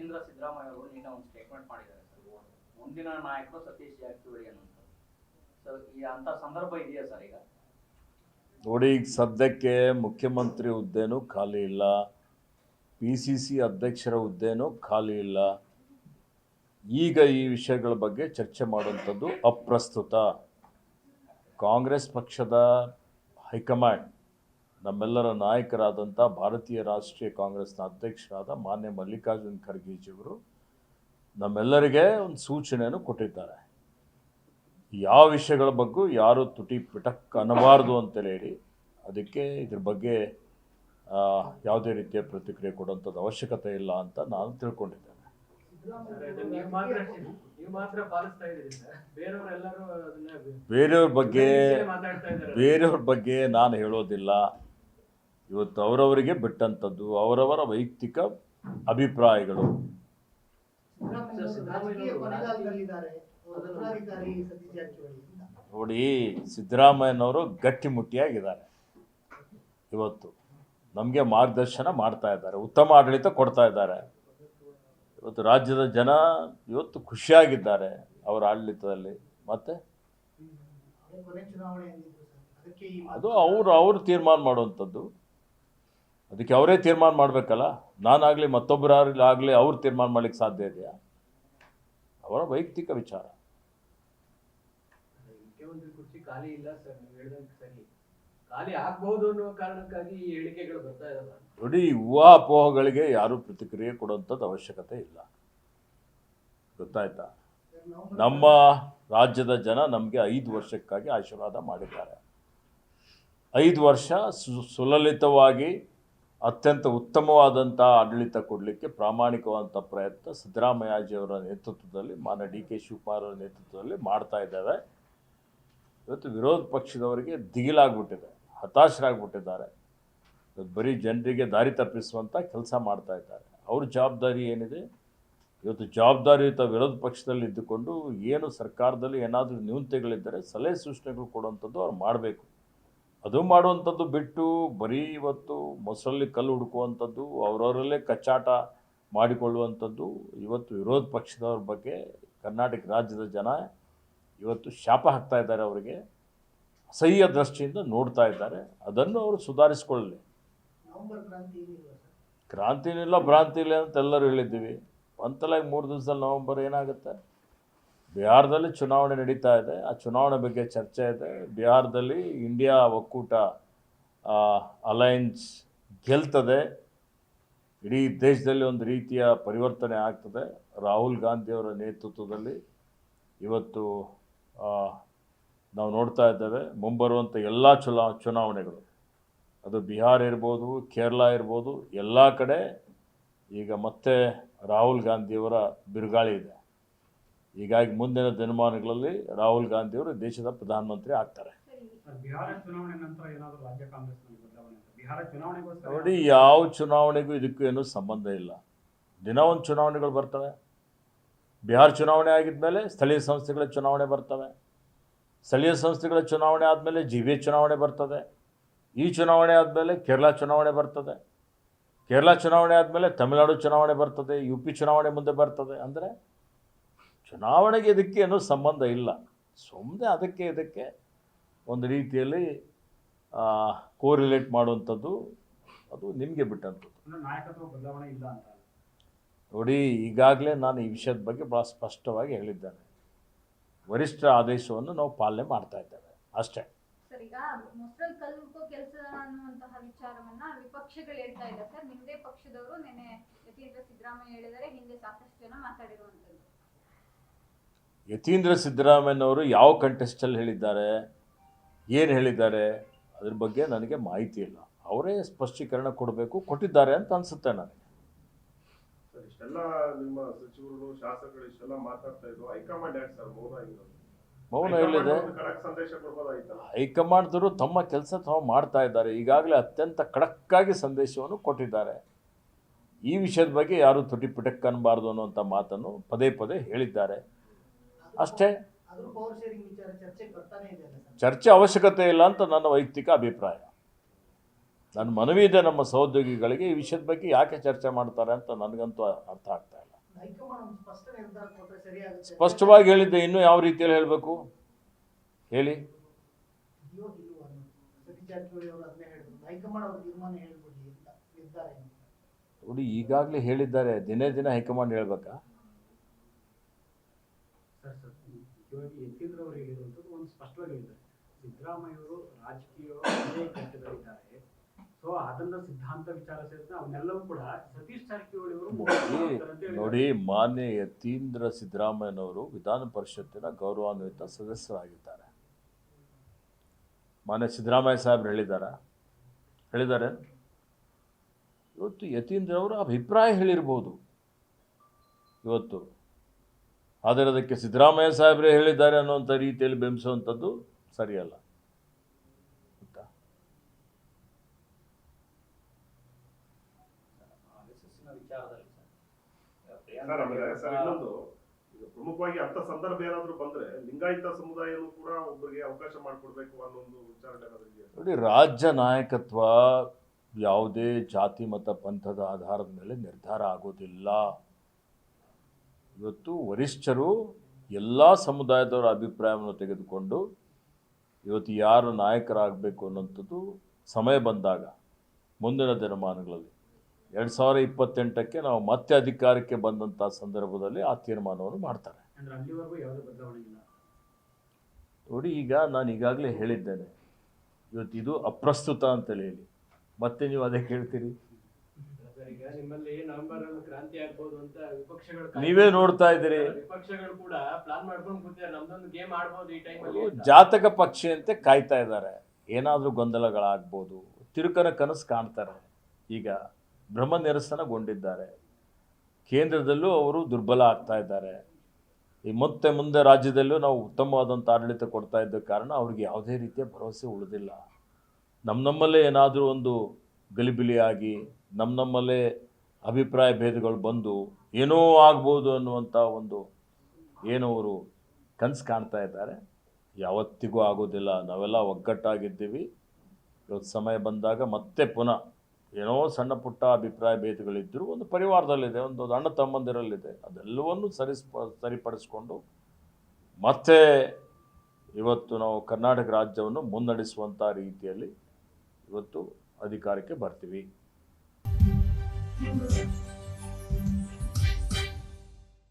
ಯತೀಂದ್ರ ಸಿದ್ದರಾಮಯ್ಯ ಅವರು ನಿನ್ನೆ ಒಂದು ಸ್ಟೇಟ್ಮೆಂಟ್ ಮಾಡಿದ್ದಾರೆ ಸರ್. ಮುಂದಿನ ನಾಯಕರು ಸತೀಶ್ ಜಾರಕಿಹೊಳಿ ಅನ್ನೋಂಥ ಸೊ ಈ ಅಂತ ಸಂದರ್ಭ ಇದೆಯಾ ಸರ್ ಈಗ? ನೋಡಿ, ಈಗ ಸದ್ಯಕ್ಕೆ ಮುಖ್ಯಮಂತ್ರಿ ಹುದ್ದೆನೂ ಖಾಲಿ ಇಲ್ಲ. ಪಿ ಸಿ ಸಿ ಅಧ್ಯಕ್ಷರ ಹುದ್ದೆನೂ ಖಾಲಿ ಇಲ್ಲ. ಈಗ ಈ ವಿಷಯಗಳ ಬಗ್ಗೆ ಚರ್ಚೆ ಮಾಡುವಂಥದ್ದು ಅಪ್ರಸ್ತುತ. ಕಾಂಗ್ರೆಸ್ ಪಕ್ಷದ ಹೈಕಮಾಂಡ್ ನಮ್ಮೆಲ್ಲರ ನಾಯಕರಾದಂಥ ಭಾರತೀಯ ರಾಷ್ಟ್ರೀಯ ಕಾಂಗ್ರೆಸ್ನ ಅಧ್ಯಕ್ಷರಾದ ಮಾನ್ಯ ಮಲ್ಲಿಕಾರ್ಜುನ್ ಖರ್ಗೆಜಿಯವರು ನಮ್ಮೆಲ್ಲರಿಗೆ ಒಂದು ಸೂಚನೆಯನ್ನು ಕೊಟ್ಟಿದ್ದಾರೆ. ಯಾವ ವಿಷಯಗಳ ಬಗ್ಗೂ ಯಾರು ತುಟಿ ಪಿಟಕ್ ಅನ್ನಬಾರ್ದು ಅಂತೇಳಿ ಹೇಳಿ ಅದಕ್ಕೆ ಇದ್ರ ಬಗ್ಗೆ ಯಾವುದೇ ರೀತಿಯ ಪ್ರತಿಕ್ರಿಯೆ ಕೊಡುವಂಥದ್ದು ಅವಶ್ಯಕತೆ ಇಲ್ಲ ಅಂತ ನಾನು ತಿಳ್ಕೊಂಡಿದ್ದೇನೆ. ಬೇರೆಯವ್ರ ಬಗ್ಗೆ ಬೇರೆಯವ್ರ ಬಗ್ಗೆ ನಾನು ಹೇಳೋದಿಲ್ಲ. ಇವತ್ತು ಅವರವರಿಗೆ ಬಿಟ್ಟಂಥದ್ದು ಅವರವರ ವೈಯಕ್ತಿಕ ಅಭಿಪ್ರಾಯಗಳು. ನೋಡಿ ಸಿದ್ದರಾಮಯ್ಯನವರು ಗಟ್ಟಿಮುಟ್ಟಿಯಾಗಿದ್ದಾರೆ. ಇವತ್ತು ನಮಗೆ ಮಾರ್ಗದರ್ಶನ ಮಾಡ್ತಾ ಇದ್ದಾರೆ ಉತ್ತಮ ಆಡಳಿತ ಕೊಡ್ತಾ ಇದ್ದಾರೆ. ಇವತ್ತು ರಾಜ್ಯದ ಜನ ಇವತ್ತು ಖುಷಿಯಾಗಿದ್ದಾರೆ ಅವರ ಆಡಳಿತದಲ್ಲಿ. ಮತ್ತೆ? ಅದು ಅವರು ಅವರು ತೀರ್ಮಾನ ಮಾಡುವಂಥದ್ದು. ಅದಕ್ಕೆ ಅವರೇ ತೀರ್ಮಾನ ಮಾಡಬೇಕಲ್ಲ? ನಾನಾಗಲಿ ಮತ್ತೊಬ್ಬರಾಗಲಿ ಆಗಲಿ ಅವ್ರು ತೀರ್ಮಾನ ಮಾಡಲಿಕ್ಕೆ ಸಾಧ್ಯ ಇದೆಯಾ? ಅವರ ವೈಯಕ್ತಿಕ ವಿಚಾರ. ನೋಡಿ ಊಹಾಪೋಹಗಳಿಗೆ ಯಾರೂ ಪ್ರತಿಕ್ರಿಯೆ ಕೊಡುವಂಥದ್ದು ಅವಶ್ಯಕತೆ ಇಲ್ಲ. ಗೊತ್ತಾಯ್ತಾ? ನಮ್ಮ ರಾಜ್ಯದ ಜನ ನಮಗೆ ಐದು ವರ್ಷಕ್ಕಾಗಿ ಆಶೀರ್ವಾದ ಮಾಡಿದ್ದಾರೆ. ಐದು ವರ್ಷ ಸು ಸುಲಲಿತವಾಗಿ ಅತ್ಯಂತ ಉತ್ತಮವಾದಂಥ ಆಡಳಿತ ಕೊಡಲಿಕ್ಕೆ ಪ್ರಾಮಾಣಿಕವಾದಂಥ ಪ್ರಯತ್ನ ಸಿದ್ದರಾಮಯ್ಯಜಿಯವರ ನೇತೃತ್ವದಲ್ಲಿ, ಮಾನ್ಯ ಡಿ ಕೆ ಶಿವಕುಮಾರ್ ಅವರ ನೇತೃತ್ವದಲ್ಲಿ ಮಾಡ್ತಾ ಇದ್ದೇವೆ. ಇವತ್ತು ವಿರೋಧ ಪಕ್ಷದವರಿಗೆ ದಿಗಿಲಾಗ್ಬಿಟ್ಟಿದೆ, ಹತಾಶರಾಗ್ಬಿಟ್ಟಿದ್ದಾರೆ. ಇವತ್ತು ಬರೀ ಜನರಿಗೆ ದಾರಿ ತಪ್ಪಿಸುವಂಥ ಕೆಲಸ ಮಾಡ್ತಾ ಇದ್ದಾರೆ. ಅವ್ರ ಜವಾಬ್ದಾರಿ ಏನಿದೆ? ಇವತ್ತು ಜವಾಬ್ದಾರಿಯುತ ವಿರೋಧ ಪಕ್ಷದಲ್ಲಿ ಇದ್ದುಕೊಂಡು ಏನು ಸರ್ಕಾರದಲ್ಲಿ ಏನಾದರೂ ನ್ಯೂನತೆಗಳಿದ್ದರೆ ಸಲಹೆ ಸೂಚನೆಗಳು ಕೊಡುವಂಥದ್ದು ಅವ್ರು ಮಾಡಬೇಕು. ಅದು ಮಾಡುವಂಥದ್ದು ಬಿಟ್ಟು ಬರೀ ಇವತ್ತು ಮೊಸರಲ್ಲಿ ಕಲ್ಲು ಹುಡುಕುವಂಥದ್ದು ಅವರವರಲ್ಲೇ ಕಚ್ಚಾಟ ಮಾಡಿಕೊಳ್ಳುವಂಥದ್ದು ಇವತ್ತು ವಿರೋಧ ಪಕ್ಷದವ್ರ ಬಗ್ಗೆ ಕರ್ನಾಟಕ ರಾಜ್ಯದ ಜನ ಇವತ್ತು ಶಾಪ ಹಾಕ್ತಾ ಇದ್ದಾರೆ ಅವರಿಗೆ. ಅಸಹ್ಯ ದೃಷ್ಟಿಯಿಂದ ನೋಡ್ತಾ ಇದ್ದಾರೆ. ಅದನ್ನು ಅವರು ಸುಧಾರಿಸ್ಕೊಳ್ಳಲಿ. ನವೆಂಬರ್ ಕ್ರಾಂತಿ ಏನಿಲ್ವಾ ಸರ್? ಕ್ರಾಂತಿನೂ ಇಲ್ಲ ಭ್ರಾಂತಿ ಇಲ್ಲ ಅಂತ ಎಲ್ಲರೂ ಹೇಳಿದ್ದೀವಿ. ಒಂದಲ್ಲ ಮೂರು ದಿವಸದಲ್ಲಿ ನವಂಬರ್ ಏನಾಗುತ್ತೆ? ಬಿಹಾರದಲ್ಲಿ ಚುನಾವಣೆ ನಡೀತಾ ಇದೆ. ಆ ಚುನಾವಣೆ ಬಗ್ಗೆ ಚರ್ಚೆ ಇದೆ. ಬಿಹಾರದಲ್ಲಿ ಇಂಡಿಯಾ ಒಕ್ಕೂಟ ಅಲಯನ್ಸ್ ಗೆಲ್ತದೆ. ಇಡೀ ದೇಶದಲ್ಲಿ ಒಂದು ರೀತಿಯ ಪರಿವರ್ತನೆ ಆಗ್ತದೆ. ರಾಹುಲ್ ಗಾಂಧಿಯವರ ನೇತೃತ್ವದಲ್ಲಿ ಇವತ್ತು ನಾವು ನೋಡ್ತಾ ಇದ್ದೇವೆ ಮುಂಬರುವಂಥ ಎಲ್ಲ ಚುನಾ ಚುನಾವಣೆಗಳು. ಅದು ಬಿಹಾರ್ ಇರ್ಬೋದು, ಕೇರಳ ಇರ್ಬೋದು, ಎಲ್ಲ ಕಡೆ ಈಗ ಮತ್ತೆ ರಾಹುಲ್ ಗಾಂಧಿಯವರ ಬಿರುಗಾಳಿ ಇದೆ. ಹೀಗಾಗಿ ಮುಂದಿನ ದಿನಮಾನಗಳಲ್ಲಿ ರಾಹುಲ್ ಗಾಂಧಿಯವರು ದೇಶದ ಪ್ರಧಾನಮಂತ್ರಿ ಆಗ್ತಾರೆ. ನೋಡಿ ಯಾವ ಚುನಾವಣೆಗೂ ಇದಕ್ಕೂ ಏನೂ ಸಂಬಂಧ ಇಲ್ಲ. ದಿನ ಒಂದು ಚುನಾವಣೆಗಳು ಬರ್ತವೆ. ಬಿಹಾರ ಚುನಾವಣೆ ಆಗಿದ್ಮೇಲೆ ಸ್ಥಳೀಯ ಸಂಸ್ಥೆಗಳ ಚುನಾವಣೆ ಬರ್ತವೆ. ಸ್ಥಳೀಯ ಸಂಸ್ಥೆಗಳ ಚುನಾವಣೆ ಆದಮೇಲೆ ಜಿ ಬಿ ಚುನಾವಣೆ ಬರ್ತದೆ. ಈ ಚುನಾವಣೆ ಆದಮೇಲೆ ಕೇರಳ ಚುನಾವಣೆ ಬರ್ತದೆ. ಕೇರಳ ಚುನಾವಣೆ ಆದಮೇಲೆ ತಮಿಳುನಾಡು ಚುನಾವಣೆ ಬರ್ತದೆ. ಯು ಪಿ ಚುನಾವಣೆ ಮುಂದೆ ಬರ್ತದೆ. ಅಂದರೆ ಚುನಾವಣೆಗೆ ಇದಕ್ಕೆ ಏನೂ ಸಂಬಂಧ ಇಲ್ಲ. ಸುಮ್ಮನೆ ಅದಕ್ಕೆ ಇದಕ್ಕೆ ಒಂದು ರೀತಿಯಲ್ಲಿ ಕೋರಿಲೇಟ್ ಮಾಡುವಂಥದ್ದು ಅದು ನಿಮಗೆ ಬಿಟ್ಟಂಥದ್ದು. ನಾಯಕತ್ವ ಬದಲಾವಣೆ ಇಲ್ಲ ಅಂತ. ನೋಡಿ ಈಗಾಗಲೇ ನಾನು ಈ ವಿಷಯದ ಬಗ್ಗೆ ಭಾಳ ಸ್ಪಷ್ಟವಾಗಿ ಹೇಳಿದ್ದೇನೆ. ವರಿಷ್ಠ ಆದೇಶವನ್ನು ನಾವು ಪಾಲನೆ ಮಾಡ್ತಾ ಇದ್ದೇವೆ. ಅಷ್ಟೇ. ಸರ್ ಈಗ ಮೊಸರಲ್ಲಿ ಕೆಲಸ ಅನ್ನುವಂತಹ ವಿಚಾರವನ್ನ ವಿಪಕ್ಷಗಳು ಹೇಳ್ತಾ ಇದ್ದಾರೆ. ಸರ್ ನಿಮ್ದೇ ಪಕ್ಷದವರು ನೆನೆ ಯತೀಂದ್ರ ಸಿದ್ದರಾಮಯ್ಯ ಹೇಳಿದರೆ ಹಿಂದೆ ಸಾಕಷ್ಟು ಜನ ಮಾತಾಡಿರುವಂತದ್ದು. ಯತೀಂದ್ರ ಸಿದ್ದರಾಮಯ್ಯನವರು ಯಾವ ಕಂಟೆಸ್ಟಲ್ಲಿ ಹೇಳಿದ್ದಾರೆ ಏನು ಹೇಳಿದ್ದಾರೆ ಅದ್ರ ಬಗ್ಗೆ ನನಗೆ ಮಾಹಿತಿ ಇಲ್ಲ. ಅವರೇ ಸ್ಪಷ್ಟೀಕರಣ ಕೊಡಬೇಕು ಕೊಟ್ಟಿದ್ದಾರೆ ಅಂತ ಅನಿಸುತ್ತೆ ನನಗೆ. ಇಷ್ಟೆಲ್ಲ ನಿಮ್ಮ ಸಚಿವರು ಶಾಸಕರು ಇಷ್ಟೆಲ್ಲ ಮಾತಾಡ್ತಾ ಇದ್ರು. ಹೈಕಮಾಂಡ್ ಯಾಕೆ ಸರ್ ಮೌನ ಆಗಿರೋದು ಮೌನ ಹೈಕಮಾಂಡ್ದವರು ತಮ್ಮ ಕೆಲಸ ತಾವು ಮಾಡ್ತಾ ಇದ್ದಾರೆ. ಈಗಾಗಲೇ ಅತ್ಯಂತ ಖಡಕ್ಕಾಗಿ ಸಂದೇಶವನ್ನು ಕೊಟ್ಟಿದ್ದಾರೆ. ಈ ವಿಷಯದ ಬಗ್ಗೆ ಯಾರು ತುಟಿ ಪಿಟಕ್ ಅನ್ನಬಾರ್ದು ಅನ್ನುವಂಥ ಮಾತನ್ನು ಪದೇ ಪದೇ ಹೇಳಿದ್ದಾರೆ. ಅಷ್ಟೇ. ಚರ್ಚೆ ಅವಶ್ಯಕತೆ ಇಲ್ಲ ಅಂತ ನನ್ನ ವೈಯಕ್ತಿಕ ಅಭಿಪ್ರಾಯ. ನನ್ನ ಮನವಿ ಇದೆ ನಮ್ಮ ಸಹೋದ್ಯೋಗಿಗಳಿಗೆ ಈ ವಿಷಯದ ಬಗ್ಗೆ ಯಾಕೆ ಚರ್ಚೆ ಮಾಡ್ತಾರೆ ಅಂತ ನನಗಂತೂ ಅರ್ಥ ಆಗ್ತಾ ಇಲ್ಲ. ಸ್ಪಷ್ಟವಾಗಿ ಹೇಳಿದ್ದೆ ಇನ್ನೂ ಯಾವ ರೀತಿಯಲ್ಲಿ ಹೇಳಬೇಕು? ಹೇಳಿ. ನೋಡಿ ಈಗಾಗಲೇ ಹೇಳಿದ್ದಾರೆ. ದಿನೇ ದಿನ ಹೈಕಮಾಂಡ್ ಹೇಳ್ಬೇಕಾ? ಸರ್ ಸರ್ ಮುಖ್ಯವಾಗಿ ಯತೀಂದ್ರ ಅವರು ಹೇಳಿರುವಂಥದ್ದು ಒಂದು ಸ್ಪಷ್ಟವಾಗಿ ಹೇಳಿದ್ದಾರೆ. ಸಿದ್ದರಾಮಯ್ಯ ಅವರು ರಾಜಕೀಯ ಒಂದೇ ಘಟ್ಟದಲ್ಲಿದ್ದಾರೆ ಸೊ ಅದನ್ನ ಸಿದ್ಧಾಂತ ವಿಚಾರ ಸೇರಿದ್ರೆ ಅವನ್ನೆಲ್ಲವೂ ಕೂಡ ಸತೀಶ್ ಜಾರಕಿಹೊಳಿ ಅವರು ನೋಡಿ ಮಾನ್ಯ ಯತೀಂದ್ರ ಸಿದ್ದರಾಮಯ್ಯನವರು ವಿಧಾನ ಪರಿಷತ್ತಿನ ಗೌರವಾನ್ವಿತ ಸದಸ್ಯರಾಗಿದ್ದಾರೆ. ಮಾನ್ಯ ಸಿದ್ದರಾಮಯ್ಯ ಸಾಹೇಬ್ರು ಹೇಳಿದಾರ ಹೇಳಿದ್ದಾರೆ? ಇವತ್ತು ಯತೀಂದ್ರ ಅವರು ಅಭಿಪ್ರಾಯ ಹೇಳಿರ್ಬೋದು. ಇವತ್ತು ಆದರೆ ಅದಕ್ಕೆ ಸಿದ್ದರಾಮಯ್ಯ ಸಾಹೇಬರೇ ಹೇಳಿದ್ದಾರೆ ಅನ್ನುವಂಥ ರೀತಿಯಲ್ಲಿ ಬಿಂಬಿಸುವಂಥದ್ದು ಸರಿಯಲ್ಲ. ಪ್ರಮುಖವಾಗಿ ಅಂತ ಸಂದರ್ಭ ಏನಾದರೂ ಬಂದ್ರೆ ಲಿಂಗಾಯತ ಸಮುದಾಯನೂ ಕೂಡ ಒಬ್ಬರಿಗೆ ಅವಕಾಶ ಮಾಡಿಕೊಡ್ಬೇಕು ಅನ್ನೋ ಒಂದು ಸರ್? ನೋಡಿ ರಾಜ್ಯ ನಾಯಕತ್ವ ಯಾವುದೇ ಜಾತಿ ಮತ ಪಂಥದ ಆಧಾರದ ಮೇಲೆ ನಿರ್ಧಾರ ಆಗೋದಿಲ್ಲ. ಇವತ್ತು ವರಿಷ್ಠರು ಎಲ್ಲ ಸಮುದಾಯದವರ ಅಭಿಪ್ರಾಯವನ್ನು ತೆಗೆದುಕೊಂಡು ಇವತ್ತು ಯಾರು ನಾಯಕರಾಗಬೇಕು ಅನ್ನೋಂಥದ್ದು ಸಮಯ ಬಂದಾಗ ಮುಂದಿನ ದಿನಮಾನಗಳಲ್ಲಿ. ಎರಡು ಸಾವಿರ ಇಪ್ಪತ್ತೆಂಟಕ್ಕೆ ನಾವು ಮತ್ತೆ ಅಧಿಕಾರಕ್ಕೆ ಬಂದಂಥ ಸಂದರ್ಭದಲ್ಲಿ ಆ ತೀರ್ಮಾನವನ್ನು ಮಾಡ್ತಾರೆ. ನೋಡಿ ಈಗ ನಾನು ಈಗಾಗಲೇ ಹೇಳಿದ್ದೇನೆ. ಇವತ್ತು ಇದು ಅಪ್ರಸ್ತುತ ಅಂತೇಳಿ ಹೇಳಿ. ಮತ್ತೆ ನೀವು ಅದೇ ಕೇಳ್ತೀರಿ? ಈಗ ನಿಮ್ಮಲ್ಲಿ ನವೆಂಬರ್ ಅಲ್ಲಿ ಕ್ರಾಂತಿ ಆಗ್ಬೋದು ಅಂತ ವಿಪಕ್ಷಗಳು ಕಾಯ್ತಾ ನೀವೇ ನೋಡ್ತಾ ಇದ್ದೀರಿ. ವಿಪಕ್ಷಗಳು ಕೂಡ ಪ್ಲಾನ್ ಮಾಡ್ಕೊಂಡು ಕೂತಿದ್ದಾರೆ. ನಮ್ದೊಂದು ಗೇಮ್ ಆಡ್ಬೋದು ಈ ಟೈಮ್ ಅವರು ಜಾತಕ ಪಕ್ಷಿಯಂತೆ ಕಾಯ್ತಾ ಇದ್ದಾರೆ. ಏನಾದರೂ ಗೊಂದಲಗಳಾಗ್ಬೋದು. ತಿರುಕನ ಕನಸು ಕಾಣ್ತಾರೆ. ಈಗ ಭ್ರಮ ನಿರಸನಗೊಂಡಿದ್ದಾರೆ. ಕೇಂದ್ರದಲ್ಲೂ ಅವರು ದುರ್ಬಲ ಆಗ್ತಾ ಇದ್ದಾರೆ. ಈ ಮತ್ತೆ ಮುಂದೆ ರಾಜ್ಯದಲ್ಲೂ ನಾವು ಉತ್ತಮವಾದಂಥ ಆಡಳಿತ ಕೊಡ್ತಾ ಇದ್ದ ಕಾರಣ ಅವ್ರಿಗೆ ಯಾವುದೇ ರೀತಿಯ ಭರವಸೆ ಉಳಿದಿಲ್ಲ. ನಮ್ಮ ನಮ್ಮಲ್ಲೇ ಏನಾದರೂ ಒಂದು ಗಲಿಬಿಲಿಯಾಗಿ ನಮ್ಮ ನಮ್ಮಲ್ಲೇ ಅಭಿಪ್ರಾಯ ಭೇದಗಳು ಬಂದು ಏನೋ ಆಗ್ಬೋದು ಅನ್ನುವಂಥ ಒಂದು ಏನೋ ಅವರು ಕನಸು ಕಾಣ್ತಾ ಇದ್ದಾರೆ. ಯಾವತ್ತಿಗೂ ಆಗೋದಿಲ್ಲ. ನಾವೆಲ್ಲ ಒಗ್ಗಟ್ಟಾಗಿದ್ದೀವಿ. ಇವತ್ತು ಸಮಯ ಬಂದಾಗ ಮತ್ತೆ ಪುನಃ ಏನೋ ಸಣ್ಣ ಪುಟ್ಟ ಅಭಿಪ್ರಾಯ ಭೇದಗಳಿದ್ದರೂ ಒಂದು ಪರಿವಾರದಲ್ಲಿದೆ, ಒಂದು ಅಣ್ಣ ತಮ್ಮಂದಿರಲ್ಲಿದೆ. ಅದೆಲ್ಲವನ್ನು ಸರಿಸ್ಪ ಸರಿಪಡಿಸ್ಕೊಂಡು ಮತ್ತೆ ಇವತ್ತು ನಾವು ಕರ್ನಾಟಕ ರಾಜ್ಯವನ್ನು ಮುನ್ನಡೆಸುವಂಥ ರೀತಿಯಲ್ಲಿ ಇವತ್ತು ಅಧಿಕಾರಕ್ಕೆ ಬರ್ತೀವಿ. Amen.